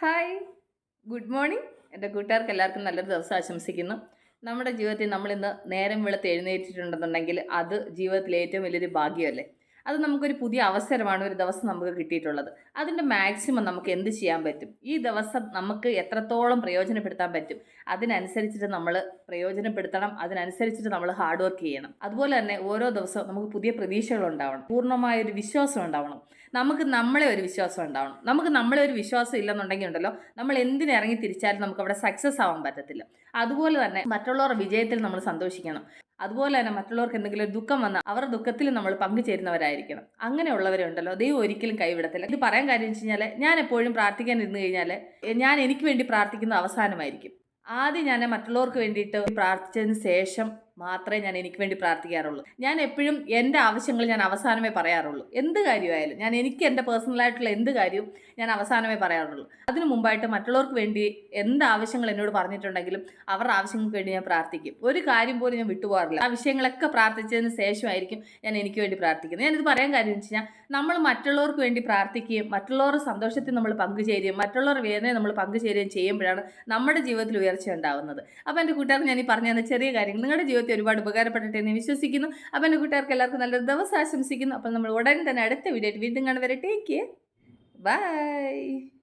Hi. Good morning. എന്റെ കൂട്ടുകാർക്ക് എല്ലാവർക്കും നല്ലൊരു ദിവസം ആശംസിക്കുന്നു. നമ്മുടെ ജീവിതത്തിൽ നമ്മളിന്ന് നേരം വെളുത്ത് എഴുന്നേറ്റിട്ടുണ്ടെന്നുണ്ടെങ്കിൽ അത് ജീവിതത്തിലെ ഏറ്റവും വലിയൊരു ഭാഗ്യമല്ലേ? അത് നമുക്കൊരു പുതിയ അവസരമാണ് ഒരു ദിവസം നമുക്ക് കിട്ടിയിട്ടുള്ളത്. അതിന്റെ മാക്സിമം നമുക്ക് എന്ത് ചെയ്യാൻ പറ്റും? ഈ ദിവസം നമുക്ക് എത്രത്തോളം പ്രയോജനപ്പെടുത്താൻ പറ്റും? അതിനനുസരിച്ചിട്ട് നമ്മൾ പ്രയോജനപ്പെടുത്തണം. അതിനനുസരിച്ചിട്ട് നമ്മൾ ഹാർഡ് വർക്ക് ചെയ്യണം. അതുപോലെ തന്നെ ഓരോ ദിവസവും നമുക്ക് പുതിയ പ്രതീക്ഷകൾ ഉണ്ടാവണം. പൂർണമായ ഒരു വിശ്വാസം ഉണ്ടാവണം. നമുക്ക് നമ്മളെ ഒരു വിശ്വാസം ഉണ്ടാവണം. നമുക്ക് നമ്മളെ ഒരു വിശ്വാസം ഇല്ലെന്നുണ്ടെങ്കിൽ ഉണ്ടല്ലോ നമ്മൾ എന്തിനിറങ്ങി തിരിച്ചാലും നമുക്ക് അവിടെ സക്സസ് ആവാൻ പറ്റത്തില്ല. അതുപോലെ തന്നെ മറ്റുള്ളവരുടെ വിജയത്തിൽ നമ്മൾ സന്തോഷിക്കണം. അതുപോലെ തന്നെ മറ്റുള്ളവർക്ക് എന്തെങ്കിലും ഒരു ദുഃഖം വന്നാൽ അവരുടെ ദുഃഖത്തിൽ നമ്മൾ പങ്കുചേരുന്നവരായിരിക്കണം. അങ്ങനെയുള്ളവരുണ്ടല്ലോ. ദൈവം ഒരിക്കലും കൈവിടത്തില്ല. ഇത് പറയാൻ കാര്യം വെച്ച് കഴിഞ്ഞാൽ ഞാൻ എപ്പോഴും പ്രാർത്ഥിക്കാൻ ഇരുന്ന് കഴിഞ്ഞാൽ ഞാൻ എനിക്ക് വേണ്ടി പ്രാർത്ഥിക്കുന്ന അവസാനമായിരിക്കും. ആദ്യം ഞാൻ മറ്റുള്ളവർക്ക് വേണ്ടിയിട്ട് പ്രാർത്ഥിച്ചതിന് ശേഷം മാത്രമേ ഞാൻ എനിക്ക് വേണ്ടി പ്രാർത്ഥിക്കാറുള്ളൂ. ഞാൻ എപ്പോഴും എന്റെ ആവശ്യങ്ങൾ ഞാൻ അവസാനമേ പറയാറുള്ളൂ. എന്ത് കാര്യമായാലും ഞാൻ എനിക്ക് എന്റെ പേഴ്സണലായിട്ടുള്ള എന്ത് കാര്യവും ഞാൻ അവസാനമേ പറയാറുള്ളൂ. അതിനു മുമ്പായിട്ട് മറ്റുള്ളവർക്ക് വേണ്ടി എന്ത് ആവശ്യങ്ങൾ എന്നോട് പറഞ്ഞിട്ടുണ്ടെങ്കിലും അവരുടെ ആവശ്യങ്ങൾക്ക് വേണ്ടി ഞാൻ പ്രാർത്ഥിക്കും. ഒരു കാര്യം പോലും ഞാൻ വിട്ടുപോകാറില്ല. ആ വിഷയങ്ങളൊക്കെ പ്രാർത്ഥിച്ചതിന് ശേഷമായിരിക്കും ഞാൻ എനിക്ക് വേണ്ടി പ്രാർത്ഥിക്കുന്നത്. ഞാനിത് പറയാൻ കാര്യം എന്ന് വെച്ച് കഴിഞ്ഞാൽ നമ്മൾ മറ്റുള്ളവർക്ക് വേണ്ടി പ്രാർത്ഥിക്കുകയും മറ്റുള്ളവരുടെ സന്തോഷത്തിൽ നമ്മൾ പങ്കുചേരുകയും മറ്റുള്ളവരുടെ വേദനയെ നമ്മൾ പങ്കുചേരുകയും ചെയ്യുമ്പോഴാണ് നമ്മുടെ ജീവിതത്തിൽ ഉയർച്ച ഉണ്ടാകുന്നത് അപ്പോൾ എന്റെ കൂട്ടുകാർക്ക് ഞാൻ ഈ പറഞ്ഞ ചെറിയ കാര്യങ്ങൾ. നിങ്ങളുടെ ജീവിതത്തിൽ ഒരുപാട് ഉപകാരപ്പെടട്ടെ എന്ന് വിശ്വസിക്കുന്നു. അപ്പം എന്റെ കൂട്ടുകാർക്ക് എല്ലാവർക്കും നല്ലൊരു ദിവസം ആശംസിക്കുന്നു. അപ്പം നമ്മൾ ഉടൻ തന്നെ അടുത്ത വീഡിയോ വീണ്ടും കാണുവരെ ടേക്ക് കെയർ ബൈ